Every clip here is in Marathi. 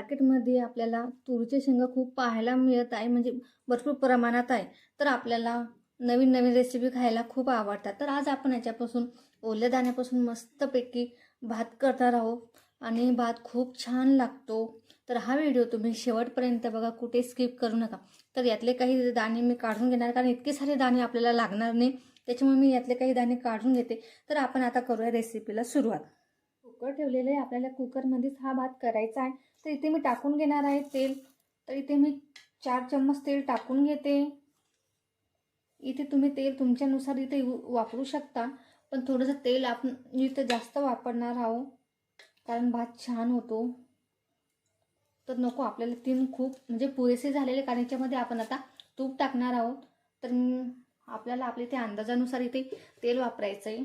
मार्केटमध्ये आपल्याला तुरीचे शेंगा खूप पाहायला मिळत आहे म्हणजे भरपूर प्रमाणात आहे. तर आपल्याला नवीन नवीन रेसिपी खायला खूप आवडतात. तर आज आपण याच्यापासून ओल्या दाण्यापासून मस्तपैकी भात करणार आहोत आणि भात खूप छान लागतो. तर हा व्हिडिओ तुम्ही शेवटपर्यंत बघा कुठे स्किप करू नका. तर यातले काही दाणे मी काढून घेणार कारण इतके सारे दाणे आपल्याला लागणार नाही. त्याच्यामुळे मी यातले काही दाणे काढून घेते. तर आपण आता करूया रेसिपीला सुरुवात. कुकर ठेवलेलं आहे. आपल्याला कुकरमध्येच हा भात करायचा आहे. तर इथे मी टाकून घेणार आहे तेल. तर इथे मी चार चम्मच तेल टाकून घेते. इथे तुम्ही तेल तुमच्यानुसार इथे वापरू शकता. पण थोडंसं तेल आपण इथं जास्त वापरणार आहो कारण भात छान होतो. तर नको आपल्याला तीन खूप म्हणजे पुरेसे झालेले कारण याच्यामध्ये आपण आता तूप टाकणार आहोत. तर आपल्याला आपल्या इथे अंदाजानुसार इथे तेल वापरायचं आहे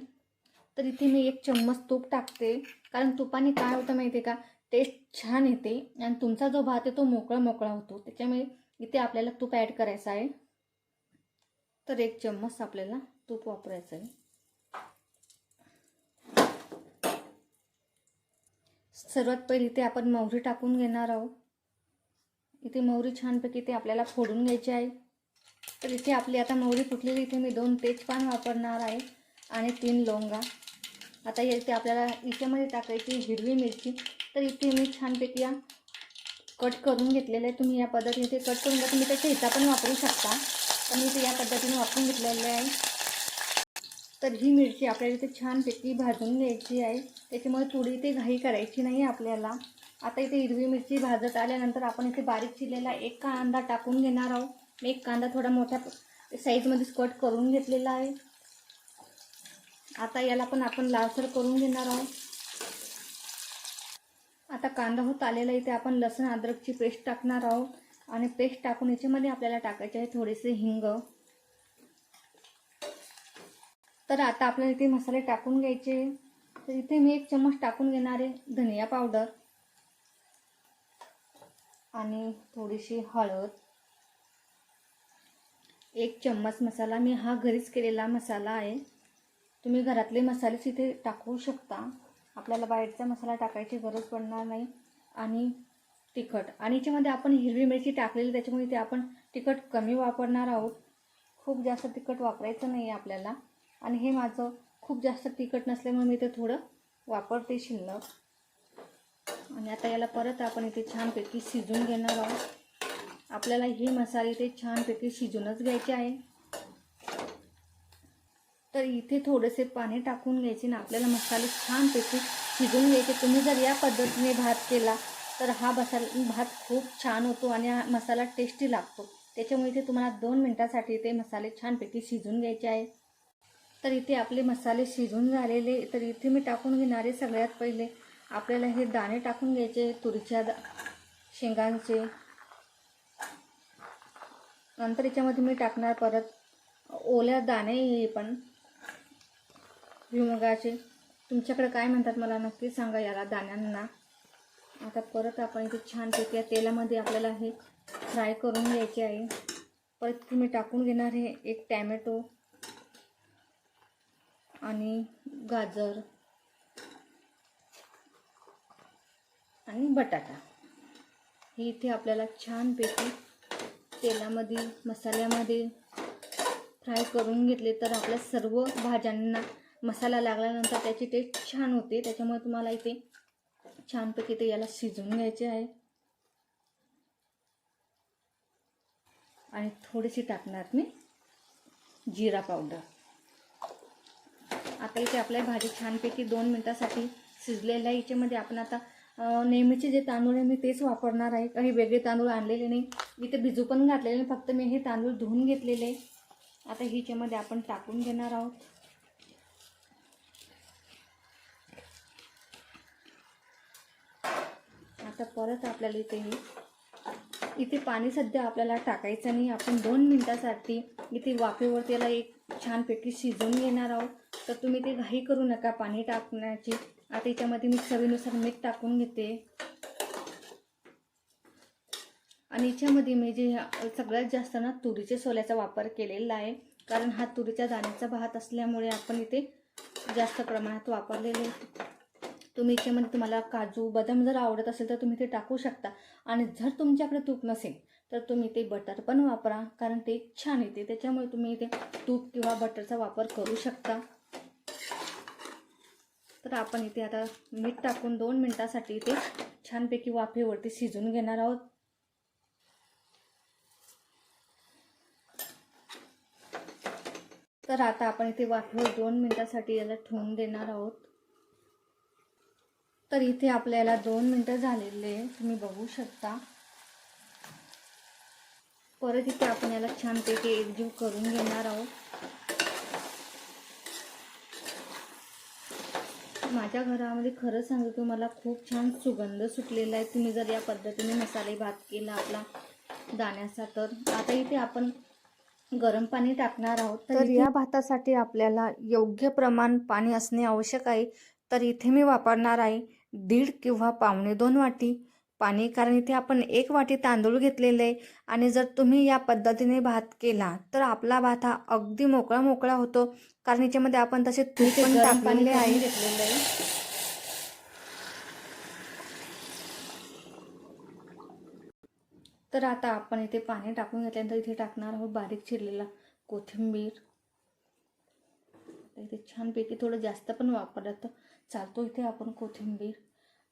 तर इथे मी एक चम्मच तूप टाकते. कारण तुपाने काय होतं माहिती आहे का? टेस्ट छान येते. आणि तुमचा जो भात आहे तो मोकळा मोकळा होतो. त्याच्यामुळे इथे आपल्याला तूप ॲड करायचं आहे. तर एक चम्मच आपल्याला तूप वापरायचं आहे. सर्वात पहिले इथे आपण मोहरी टाकून घेणार आहोत. इथे मोहरी छानपैकी ते आपल्याला फोडून घ्यायची आहे. तर इथे आपली आता मोहरी फुटलेली इथे मी दोन तेजपान वापरणार आहे आणि तीन लवंगा. आता इथे आपल्याला याच्यामध्ये टाकायची हिरवी मिरची. तर इथे मी छानपैकी या कट करून घेतलेलं आहे. तुम्ही या पद्धतीने ते कट करून घ्या. तुम्ही त्याच्या हिचा पण वापरू शकता. पण मी ते या पद्धतीने वापरून घेतलेलं आहे. तर ही मिरची आपल्याला इथे छानपैकी भाजून घ्यायची आहे. त्याच्यामुळे थोडी इथे घाई करायची नाही आपल्याला. आता इथे हिरवी मिरची भाजत आल्यानंतर आपण इथे बारीक चिरलेला एक कांदा टाकून घेणार आहोत. मी एक कांदा थोडा मोठ्या साईजमध्येच कट करून घेतलेला आहे. आता याला पण आपण लालसर करून घेणार आहोत. आता कांदा होत आलेला इथे आपण लसूण अद्रकची पेस्ट टाकणार आहोत. आणि पेस्ट टाकून याच्यामध्ये आपल्याला टाकायचे आहे थोडेसे हिंग. तर आता आपल्याला इथे मसाले टाकून घ्यायचे तर इथे मी एक चम्मच टाकून घेणार आहे धनिया पावडर. आणि थोडीशी हळद. एक चम्मच मसाला. मी हा घरीच केलेला मसाला आहे. तुम्ही घरातले मसालेच इथे टाकू शकता. आपल्याला बाहेरचा मसाला टाकायची गरज पडणार नाही. आणि तिखट. आणि याच्यामध्ये आपण हिरवी मिरची टाकलेली त्याच्यामुळे ते आपण तिखट कमी वापरणार आहोत. खूप जास्त तिखट वापरायचं नाही आहे आपल्याला. आणि हे माझं खूप जास्त तिखट नसल्यामुळे मी ते थोडं वापरते शिल्लक. आणि आता याला परत आपण इथे छानपैकी शिजून घेणार आहोत. आपल्याला हे मसाले इथे छानपैकी शिजूनच घ्यायचे आहे. तर इथे थोडेसे पाणी टाकून घ्यायचे ना आपल्याला मसाले छानपैकी शिजून घ्यायचे. तुम्ही जर या पद्धतीने भात केला तर हा मसाला भात खूप छान होतो आणि हा मसाला टेस्टी लागतो. त्याच्यामुळे इथे तुम्हाला दोन मिनटासाठी ते मसाले छानपैकी शिजून घ्यायचे आहे तर इथे आपले मसाले शिजून झालेले. तर इथे मी टाकून घेणारे सगळ्यात पहिले आपल्याला हे दाणे टाकून घ्यायचे तुरीच्या दा शेंगांचे. नंतर याच्यामध्ये मी टाकणार परत ओल्या दाणे हे पण. भुईमुगाचे तुमच्याकडे काय म्हणतात मला नक्की सांगा याला दाण्यांना. आता परत आपण इथे छानपैकी या तेलामध्ये आपल्याला हे फ्राय करून घ्यायचे आहे. परत मी टाकून घेणार हे एक टॅमॅटो आणि गाजर आणि बटाटा. हे इथे आपल्याला छानपैकी तेलामध्ये मसाल्यामध्ये फ्राय करून घेतले तर आपल्या सर्व भाज्यांना मसाला लागल्यानंतर त्याची टेस्ट छान होते. त्याच्यामुळे तुम्हाला इथे छानपैकी ते याला शिजवून घ्यायचे आहे. आणि थोडीशी टाकणार मी जिरा पावडर. आता इथे आपल्या भाजी छानपैकी दोन मिनटासाठी शिजलेल्या आहे. याच्यामध्ये आपण आता नेहमीचे जे तांदूळ आहे मी तेच वापरणार आहे. काही वेगळे तांदूळ आणलेले नाही. इथे भिजू पण घातलेले नाही. फक्त मी हे तांदूळ धुवून घेतलेले आता ह्याच्यामध्ये आपण टाकून घेणार आहोत. आता परत आपल्याला इथे हे इथे पाणी सध्या आपल्याला टाकायचं नाही. आपण दोन मिनटासाठी इथे वाफेवर त्याला एक छानपैकी शिजवून घेणार आहोत. तर तुम्ही ते घाई करू नका पाणी टाकण्याची. आता याच्यामध्ये मी चवीनुसार मीठ टाकून घेते. आणि याच्यामध्ये मी जे सगळ्यात जास्त ना तुरीच्या सोल्याचा वापर केलेला आहे. कारण हा तुरीच्या दाण्याचा भात असल्यामुळे आपण इथे जास्त प्रमाणात वापरलेले तुम्ही याच्यामध्ये तुम्हाला काजू बदाम जर आवडत असेल तर तुम्ही ते टाकू शकता. आणि जर तुमच्याकडे तूप नसेल तर तुम्ही ते बटर पण वापरा कारण ते छान येते. त्याच्यामुळे तुम्ही ते तूप किंवा बटरचा वापर करू शकता. तर आपण इथे आता मीठ टाकून दोन मिनटासाठी इथे छानपैकी वाफेवरती शिजून घेणार आहोत. तर आता आपण इथे वाफेवर दोन मिनटासाठी याला ठेवून देणार आहोत. तर इथे आपल्याला दोन मिनटं झालेले आहे. तुम्ही बघू शकता. परत इथे आपण याला छानपैकी एकजीव करून घेणार आहोत. माझ्या घरामध्ये खरं सांगू की मला खूप छान सुगंध सुटलेला आहे. तुम्ही जर या पद्धतीने मसाले भात केला आपला दाण्याचा तर आता इथे आपण गरम पाणी टाकणार आहोत. तर या भातासाठी आपल्याला योग्य प्रमाण पाणी असणे आवश्यक आहे. तर इथे मी वापरणार आहे दीड किंवा पावणे दोन वाटी. पाणी कारण इथे आपण एक वाटी तांदूळ घेतलेले आहे आणि जर तुम्ही या पद्धतीने भात केला तर आपला भात हा अगदी मोकळा मोकळा होतो. कारण याच्यामध्ये आपण तसे तूप पण टाकलेले आहे. तर आता आपण इथे पाणी टाकून घेतल्यानंतर इथे टाकणार आहोत बारीक चिरलेला कोथिंबीर. इथे छानपैकी थोडं जास्त पण वापरलं तर चालतो इथे आपण कोथिंबीर.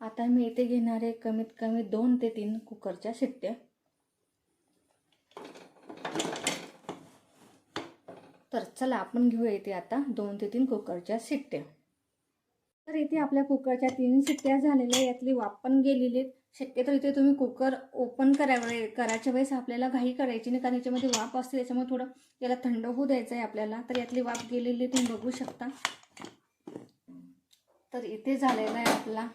आता मी इथे घेणार आहे कमीत कमी दोन ते तीन कुकरच्या शिट्ट्या. तर चला आपण घेऊया इथे आता दोन ते तीन कुकरच्या शिट्ट्या. तर इथे आपल्या कुकरच्या तीन शिट्ट्या झालेल्या आहेत. यातली वाफ पण गेलेली आहेत. शक्यतो इथे तुम्ही कुकर ओपन करावे करायच्या वेळेस आपल्याला घाई करायची नाही कारण याच्यामध्ये वाफ असते त्याच्यामुळे थोडं याला थंड होऊ द्यायचं आहे आपल्याला. तर यातली वाफ गेलेली तुम्ही बघू शकता. तर इथे झालेला आहे आपला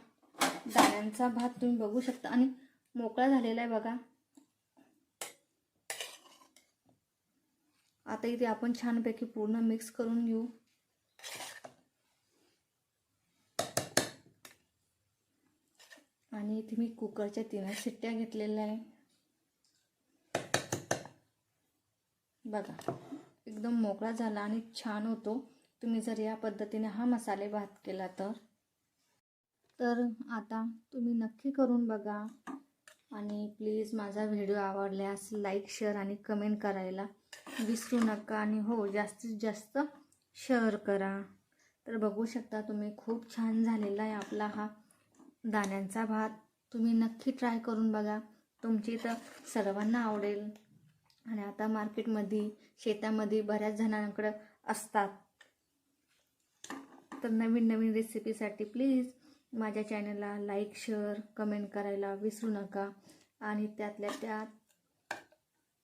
दाण्यांचा भात. तुम्ही बघू शकता. आणि मोकळा झालेला आहे बघा. आता इथे आपण छानपैकी पूर्ण मिक्स करून घेऊ. आणि इथे मी कुकरच्या तिन्ही शिट्ट्या घेतलेल्या आहे. बघा एकदम मोकळा झाला आणि छान होतो. तुम्ही जर या पद्धतीने हा मसाले भात केला तर. तर आता तुम्ही नक्की करून बघा. आणि प्लीज माझा व्हिडिओ आवडल्यास लाईक शेअर आणि कमेंट करायला विसरू नका. आणि हो जास्तीत जास्त शेअर करा. तर बघू शकता तुम्ही खूप छान झालेला आहे आपला हा दाण्यांचा भात. तुम्ही नक्की ट्राय करून बघा. तुमची तर सर्वांना आवडेल. आणि आता मार्केटमध्ये शेतामध्ये बऱ्याच जणांकडं असतात. तर नवीन नवीन रेसिपीसाठी प्लीज माझ्या चॅनलला लाईक शेअर कमेंट करायला विसरू नका. आणि त्यातल्या त्यात